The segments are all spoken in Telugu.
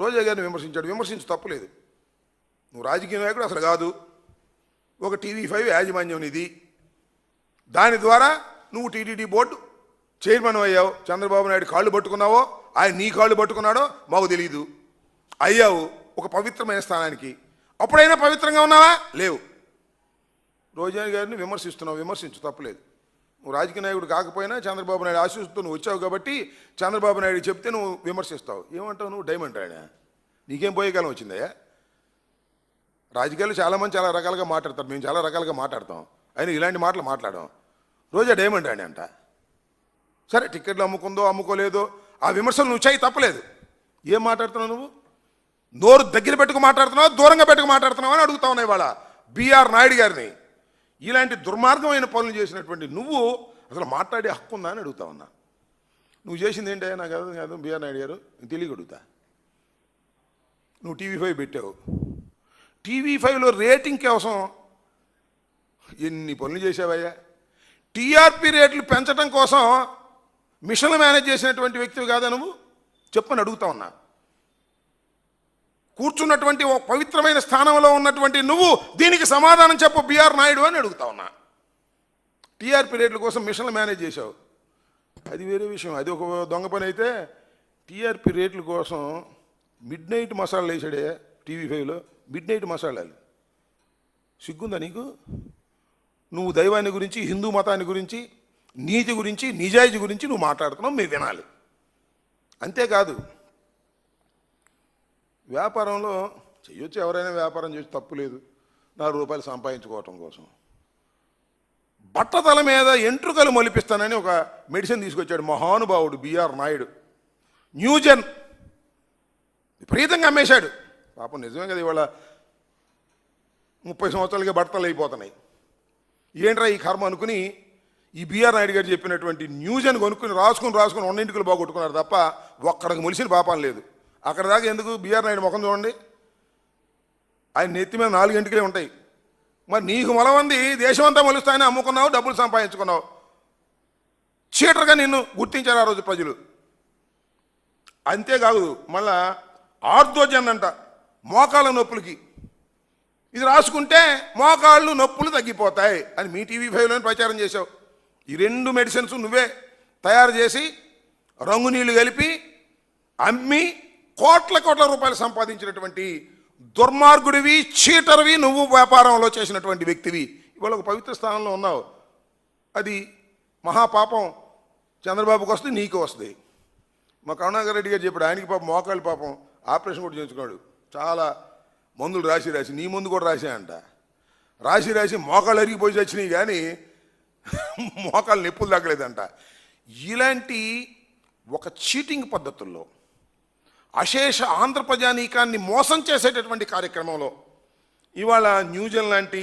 రోజా గారిని విమర్శించాడు. విమర్శించు తప్పులేదు నువ్వు రాజకీయ నాయకుడు అసలు కాదు. ఒక టీవీ ఫైవ్ యాజమాన్యం ఇది. దాని ద్వారా నువ్వు టీటీడీ బోర్డు చైర్మన్ అయ్యావు. చంద్రబాబు నాయుడు కాళ్ళు పట్టుకున్నావో ఆయన నీ కాళ్ళు పట్టుకున్నాడో మాకు తెలియదు అయ్యావు ఒక పవిత్రమైన స్థానానికి. అప్పుడైనా పవిత్రంగా ఉన్నావా? లేవు. రోజా గారిని విమర్శిస్తున్నావు. విమర్శించు తప్పలేదు నువ్వు రాజకీయ నాయకుడు కాకపోయినా చంద్రబాబు నాయుడు ఆశిస్తూ నువ్వు వచ్చావు కాబట్టి చంద్రబాబు నాయుడు చెప్తే నువ్వు విమర్శిస్తావు. ఏమంటావు నువ్వు? డైమండ్ ఆయన నీకేం పోయే కాలం వచ్చిందయ్యా రాజకీయాలు చాలామంది చాలా రకాలుగా మాట్లాడతారు. మేము చాలా రకాలుగా మాట్లాడతాం. అయినా ఇలాంటి మాటలు మాట్లాడాం రోజా డైమండ్ ఆయన అంట. సరే టికెట్లు అమ్ముకుందో అమ్ముకోలేదో ఆ విమర్శలు నువ్వు చేయి తప్పలేదు. ఏం మాట్లాడుతున్నావు నువ్వు? నోరు దగ్గర పెట్టుకు మాట్లాడుతున్నావు? దూరంగా పెట్టుకు మాట్లాడుతున్నావా అని అడుగుతా ఉన్నాయి ఇవాళ. బీఆర్ నాయుడు గారిని. ఇలాంటి దుర్మార్గమైన పనులు చేసినటువంటి నువ్వు అసలు మాట్లాడే హక్కు ఉందా అని అడుగుతా ఉన్నా. నువ్వు చేసింది ఏంటి నాకు అర్థం కాదు. బిఆర్ నాయుడు గారు తెలియక అడుగుతా. నువ్వు టీవీ ఫైవ్ పెట్టావు. టీవీ ఫైవ్లో రేటింగ్ కోసం ఎన్ని పనులు చేసావయ్యా టీఆర్పీ రేట్లు పెంచడం కోసం మిషన్లు మేనేజ్ చేసినటువంటి వ్యక్తివి కాదా నువ్వు? చెప్పని అడుగుతా ఉన్నా. కూర్చున్నటువంటి ఒక పవిత్రమైన స్థానంలో ఉన్నటువంటి నువ్వు దీనికి సమాధానం చెప్పు బిఆర్ నాయుడు అని అడుగుతా ఉన్నా. టీఆర్పీ రేట్ల కోసం మిషన్లు మేనేజ్ చేశావు. అది వేరే విషయం. అది ఒక దొంగ పని అయితే టీఆర్పీ రేట్ల కోసం మిడ్ నైట్ మసాలాలు వేసాడే టీవీ ఫైవ్లో. మిడ్ నైట్ మసాలాలు సిగ్గుందా నీకు? నువ్వు దైవాన్ని గురించి హిందూ మతాన్ని గురించి నీతి గురించి నిజాయితీ గురించి నువ్వు మాట్లాడుతున్నావు మేము వినాలి. అంతేకాదు వ్యాపారంలో చేయొచ్చు ఎవరైనా వ్యాపారం చేసి తప్పు లేదు. నాలుగు రూపాయలు సంపాదించుకోవటం కోసం. బట్టతల మీద ఎంట్రుకలు మొలిపిస్తానని ఒక మెడిసిన్ తీసుకొచ్చాడు మహానుభావుడు బిఆర్ నాయుడు. న్యూజన్. విపరీతంగా అమ్మేశాడు. పాపం నిజమే కదా ఇవాళ ముప్పై సంవత్సరాలకి బట్టలు అయిపోతున్నాయి. ఏంట్రా ఈ కర్మ అనుకుని ఈ బిఆర్ నాయుడు గారు చెప్పినటువంటి న్యూస్ కొనుక్కుని రాసుకుని రాసుకుని రెండింటికలు బాగొట్టుకున్నారు తప్ప ఒక్కడికి మొలిసిన పాపం లేదు. అక్కడ దాకా ఎందుకు బీఆర్ నాయుడు ముఖం చూడండి? ఆయన నెత్తి మీద నాలుగింటికే ఉంటాయి. మరి నీకు మొలమంది దేశమంతా మొలుస్తాయని అమ్ముకున్నావు డబ్బులు సంపాదించుకున్నావు. చీటర్గా నిన్ను గుర్తించారు ఆ రోజు ప్రజలు. అంతేకాదు మళ్ళా ఆర్థోజన్ అంట మోకాళ్ళ నొప్పులకి. ఇది రాసుకుంటే మోకాళ్ళు నొప్పులు తగ్గిపోతాయి అని మీ టీవీ ఫైవ్లోనే ప్రచారం చేశావు. ఈ రెండు మెడిసిన్స్ నువ్వే తయారు చేసి రంగు నీళ్ళు కలిపి అమ్మి కోట్ల కోట్ల రూపాయలు సంపాదించినటువంటి దుర్మార్గుడివి చీటర్వి నువ్వు వ్యాపారంలో చేసినటువంటి వ్యక్తివి. ఇవాళ ఒక పవిత్ర స్థానంలో ఉన్నావు. అది మహాపాపం. చంద్రబాబుకి వస్తుంది నీకు వస్తుంది. మా కరుణాకర్ రెడ్డి గారు చెప్పాడు ఆయనకి పాపం మోకాళ్ళు పాపం ఆపరేషన్ కూడా చేయించుకున్నాడు. చాలా మందులు రాసి రాసి నీ ముందు కూడా రాశాయంట. రాసి రాసి మోకాళ్ళు అరిగిపోయి వచ్చినాయి కానీ మోకాళ్ళు నొప్పులు తగ్గలేదంట. ఇలాంటి ఒక చీటింగ్ పద్ధతుల్లో అశేష ఆంధ్ర ప్రజానీకాన్ని మోసం చేసేటటువంటి కార్యక్రమంలో ఇవాళ న్యూజన్ లాంటి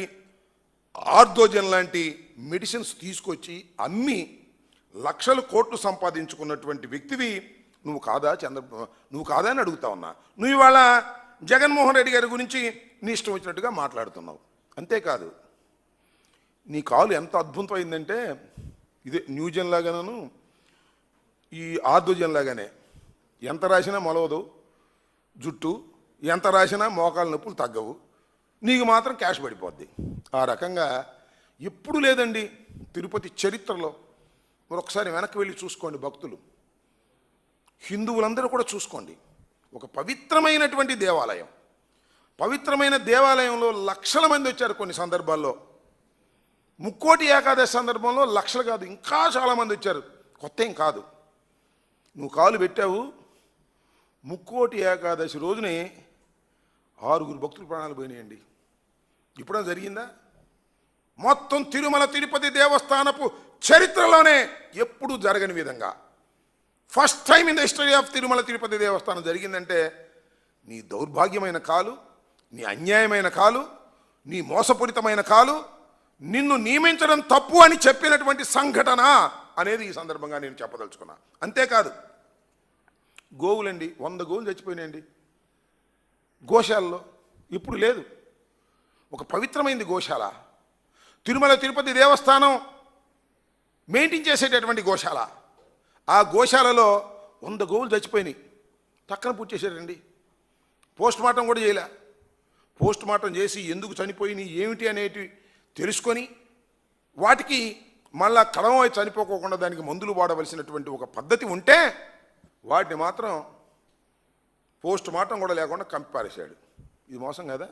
ఆర్థోజన్ లాంటి మెడిసిన్స్ తీసుకొచ్చి అమ్మి లక్షల కోట్లు సంపాదించుకున్నటువంటి వ్యక్తివి నువ్వు కాదా చంద్ర నువ్వు కాదా అని అడుగుతా ఉన్నా. నువ్వు ఇవాళ జగన్మోహన్ రెడ్డి గారి గురించి నీ ఇష్టం వచ్చినట్టుగా మాట్లాడుతున్నావు. అంతేకాదు నీ కాలు ఎంత అద్భుతమైందంటే ఇదే న్యూజన్ లాగాను ఈ ఆర్థోజన్ లాగానే ఎంత రాసినా మొలవదు. జుట్టు ఎంత రాసినా మోకాళ్ళ నొప్పులు తగ్గవు. నీకు మాత్రం క్యాష్ పడిపోద్ది. ఆ రకంగా ఎప్పుడు లేదండి తిరుపతి చరిత్రలో. మీరు ఒకసారి వెనక్కి వెళ్ళి చూసుకోండి భక్తులు. హిందువులందరూ కూడా చూసుకోండి. ఒక పవిత్రమైనటువంటి దేవాలయం. పవిత్రమైన దేవాలయంలో లక్షల మంది వచ్చారు కొన్ని సందర్భాల్లో. ముక్కోటి ఏకాదశి సందర్భంలో లక్షలు కాదు ఇంకా చాలామంది వచ్చారు. కొత్త ఏం కాదు. నువ్వు కాలు పెట్టావు ముక్కోటి ఏకాదశి రోజునే ఆరుగురు భక్తులు ప్రాణాలు పోయినాయండి. ఇప్పుడే జరిగిందా? మొత్తం తిరుమల తిరుపతి దేవస్థానపు చరిత్రలోనే ఎప్పుడూ జరగని విధంగా. First time in the history of Tirumala Tirupati Devasthanam జరిగిందంటే నీ దౌర్భాగ్యమైన కాలు నీ అన్యాయమైన కాలు నీ మోసపూరితమైన కాలు నిన్ను నియమించడం తప్పు అని చెప్పినటువంటి సంఘటన అనేది ఈ సందర్భంగా నేను చెప్పదలుచుకున్నా. అంతేకాదు గోవులండి వంద గోవులు చచ్చిపోయినాయండి. గోశాలలో ఇప్పుడు లేదు. ఒక పవిత్రమైంది గోశాల. తిరుమల తిరుపతి దేవస్థానం మెయింటైన్ చేసేటటువంటి గోశాల. ఆ గోశాలలో వంద గోవులు చచ్చిపోయినాయి. తక్కన పూర్తి చేశారండి. పోస్ట్ మార్టం కూడా చేయలే. పోస్ట్ మార్టం చేసి ఎందుకు చనిపోయినాయి ఏమిటి అనేటివి తెలుసుకొని వాటికి మళ్ళా కడమ చనిపోకోకుండా దానికి మందులు వాడవలసినటువంటి ఒక పద్ధతి ఉంటే వాటిని మాత్రం పోస్ట్ మార్టం కూడా లేకుండా కంపారేశాడు. ఇది మోసం కదా?